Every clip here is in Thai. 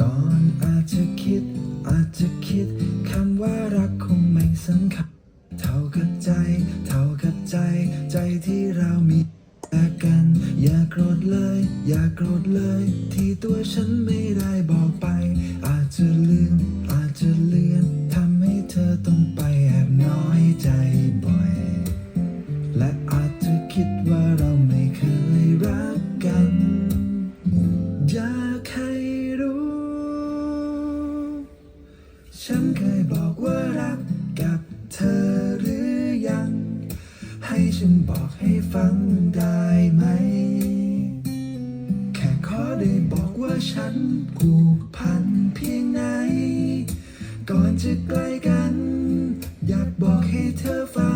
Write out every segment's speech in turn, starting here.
ก่อนอาจจะคิด อาจจะคิดคำว่ารักคงไม่สำคัญเท่ากับใจ เท่ากับใจ ใจที่เรามีแต่กัน อย่าโกรธเลย อย่าโกรธเลย ที่ตัวฉันไม่ได้บอกไป อาจจะลืม อาจจะเลือนทำให้เธอต้องไปแอบน้อยใจบ่อย และอาจจะคิดว่าเราไม่เคยรักกัน ฉันเคยบอกว่ารักกับเธอหรือยัง ให้ฉันบอกให้ฟังได้ไหม แค่ขอได้บอกว่าฉันผูกพันเพียงไหน ก่อนจะใกล้กัน อยากบอกให้เธอฟัง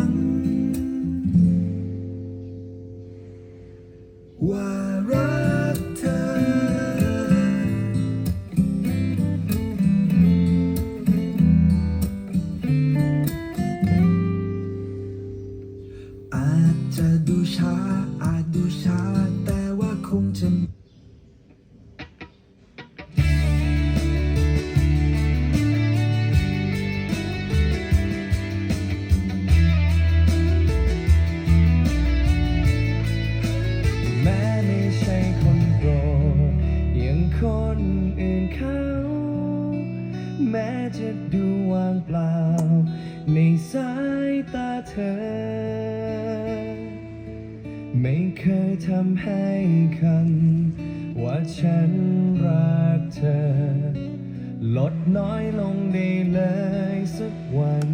จะดูช้าอาจดูช้า แต่ว่าคงจะแม้ไม่ใช่คนโปรดอย่างคนอื่นเขา แม้จะดูวางเปล่า ในสายตาเธอ ไม่เคยทำให้คำว่าฉันรักเธอ ลดน้อยลงได้เลยสักวัน